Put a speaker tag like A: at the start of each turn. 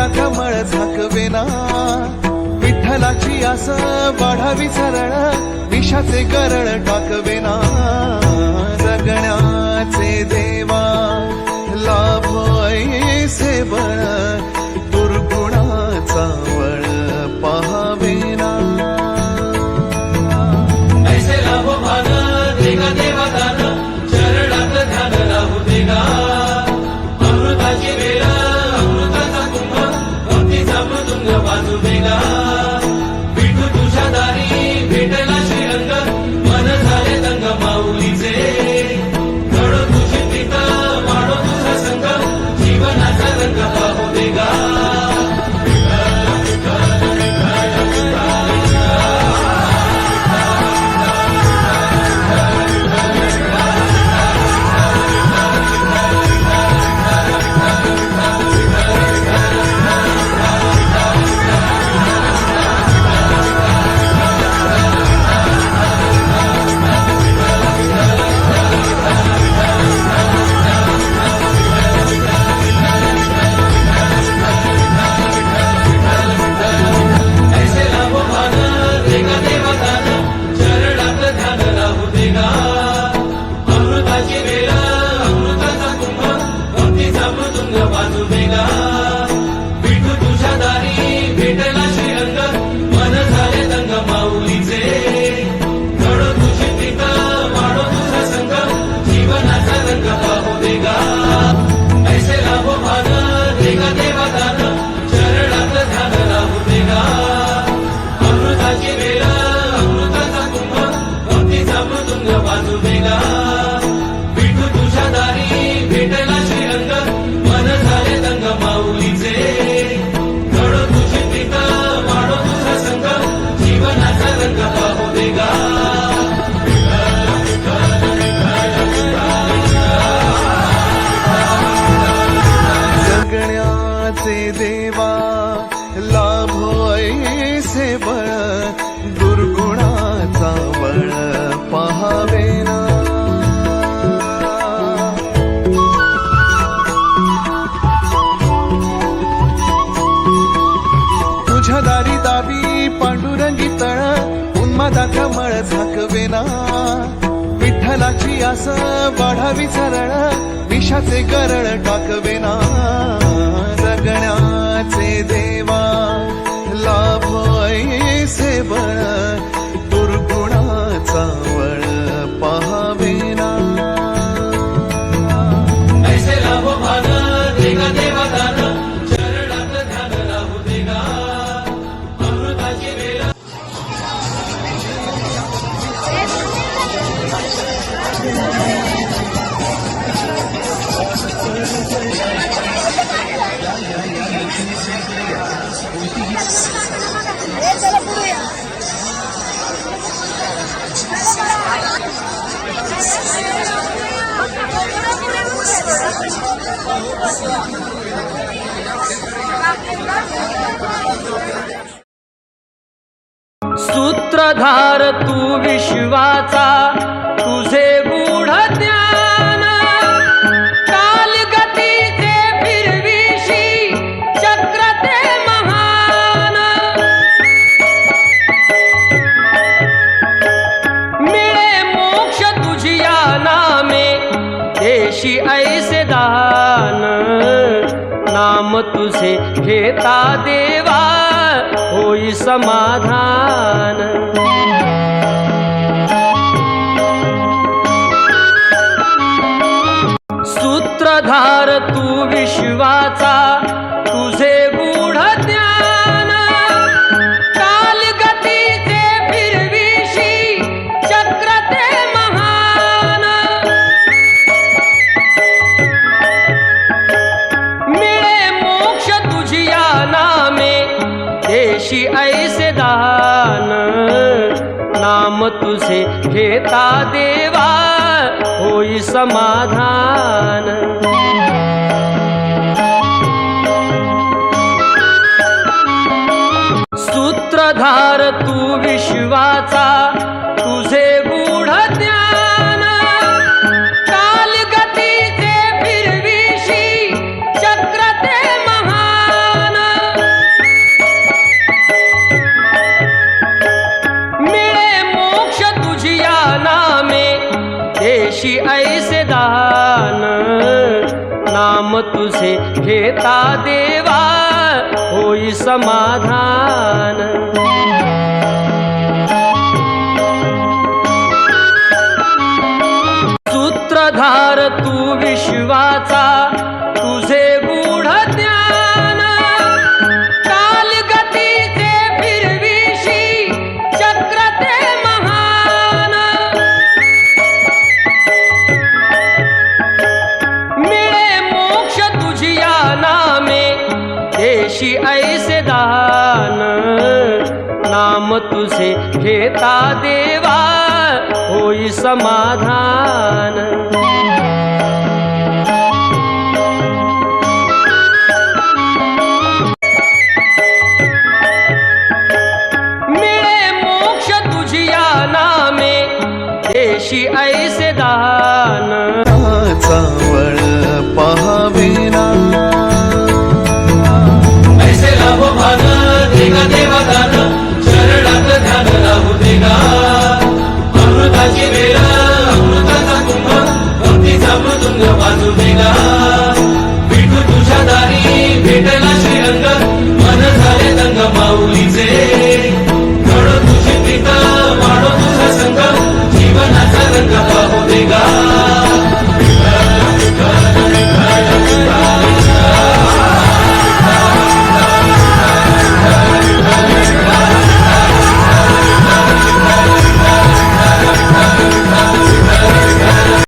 A: तुझा कमळ झाकवेना. विठ्ठलाची आस वाढावी सरळ विषाचे गरळ टाकवेना. जगण्याचे देवा लाभ ऐसे बळ
B: दुर्गुण Mega. Leyla. वाढा
A: विसरण विषाचे गरळ टाकवेना जगण्याचे देवा लाभ ऐसे बळ
C: सूत्रधार तू विश्वाचा तुझे नाम तुझे घेता देवा होई समाधान। सूत्रधार तू विश्वाचा देशी ऐसे दान नाम तुझे घेता देवा होई समाधान। सूत्रधार तू विश्वाचा तुझे तुझे घेता देवा होई समाधान. सूत्रधार तू विश्वाचा तुझे घेता देवा होई समाधान। मोक्ष तुझिया ऐसे दान।
B: కుంభ భక్తి సమృతుంగ మధుమిలా